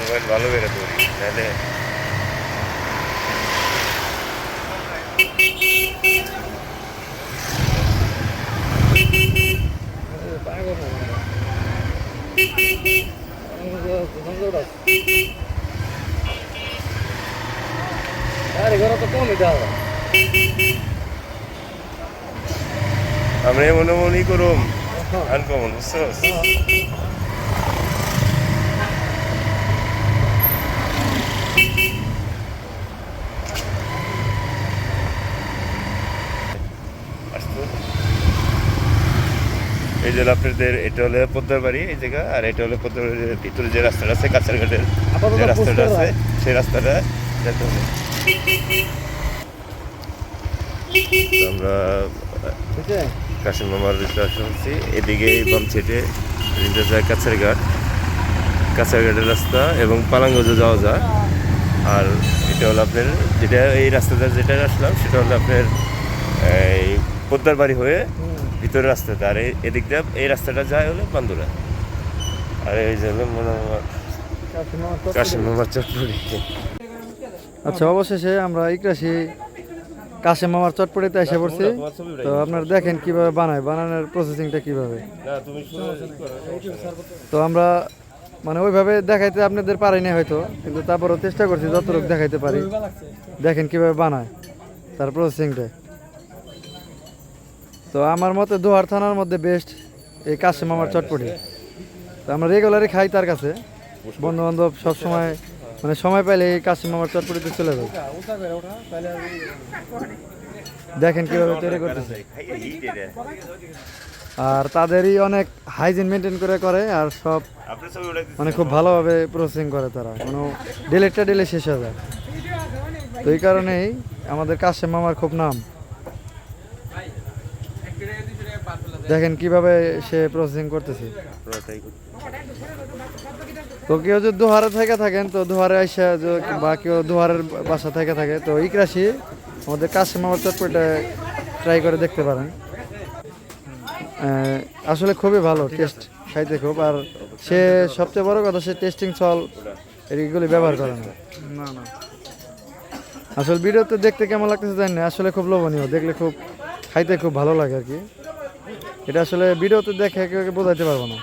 Mobile ভালো বেরো তৈরি নাহলে আরে ঘরে তো কমই দেওয়া আমরা মনে মনে করুম আনকমন বুঝছ আসতো। এই যে আপনাদের এটা হলো পদ্মার বাড়ি এই জায়গা আর এটা হলো পদ্মার বাড়ির ভিতরে যে রাস্তাটা আছে কাছারঘাটের যে রাস্তাটা আছে সেই রাস্তাটা যেতে হবে। আমরা কাশিম মামার রিসর্ট হচ্ছি। এদিকে বাম ছেটে রিঞ্জা যায় কাছারঘাট কাছারঘাটের রাস্তা এবং পালাঙ্গজে যাওয়া যায়। আর এটা হলো আপনার যেটা এই রাস্তাটা যেটা আসলাম সেটা হলো আপনার এই পদ্মার বাড়ি হয়ে ভিতরের রাস্তাটা। আর এদিক দিয়ে এই রাস্তাটা যায় হলো বান্দুরা। আর এই যে হলো মনে কাশিম মামার চটপড়ি আচ্ছা অবশেষে আমরা ইকরাশি কাশেম মামার চটপটিতে এসে পড়ছি। তো আপনারা দেখেন কীভাবে বানায়, বানানোর প্রসেসিংটা কীভাবে। তো আমরা মানে ওইভাবে দেখাইতে আপনাদের পারি না হয়তো, কিন্তু তারপরও চেষ্টা করছি যতটুকু দেখাইতে পারি। দেখেন কীভাবে বানায় তার প্রসেসিংটা তো আমার মতে দোহার থানার মধ্যে বেস্ট এই কাশেম মামার চটপটি। তো আমরা রেগুলারই খাই তার কাছে। বন্ধু বান্ধব সবসময় মানে সময় পাইলে এই কাশেম মামার চটপটিতে চলে যাই দেখেন কীভাবে তৈরি করতেছে। আর তাদেরই অনেক হাইজিন মেনটেন করে করে আর সব মানে খুব ভালোভাবে প্রসেসিং করে তারা। কোনো ডিলেটটা ডিলে শেষ হয়ে যায়। তো এই কারণেই আমাদের কাশেম মামার খুব নাম। দেখেন কীভাবে সে প্রসেসিং করতেছে। তো কেউ যদি দুহারে থেকে থাকেন তো দুহারে আসে বা কেউ দুহারের বাসা থেকে থাকে তো ইকরাশি আমাদের কাশেম মামার চটপটা ট্রাই করে দেখতে পারেন। আসলে খুবই ভালো টেস্ট খাইতে খুব আর সে সবচেয়ে বড় কথা সে টেস্টিং সল এগুলি ব্যবহার করে না। না না। আসলে ভিডিওতে দেখতে কেমন লাগতেছে জানি না আসলে খুব লোভনীয় দেখলে খুব খাইতে খুব ভালো লাগে আর কি। এটা আসলে ভিডিওতে দেখে কেউ বোঝাইতে পারব না।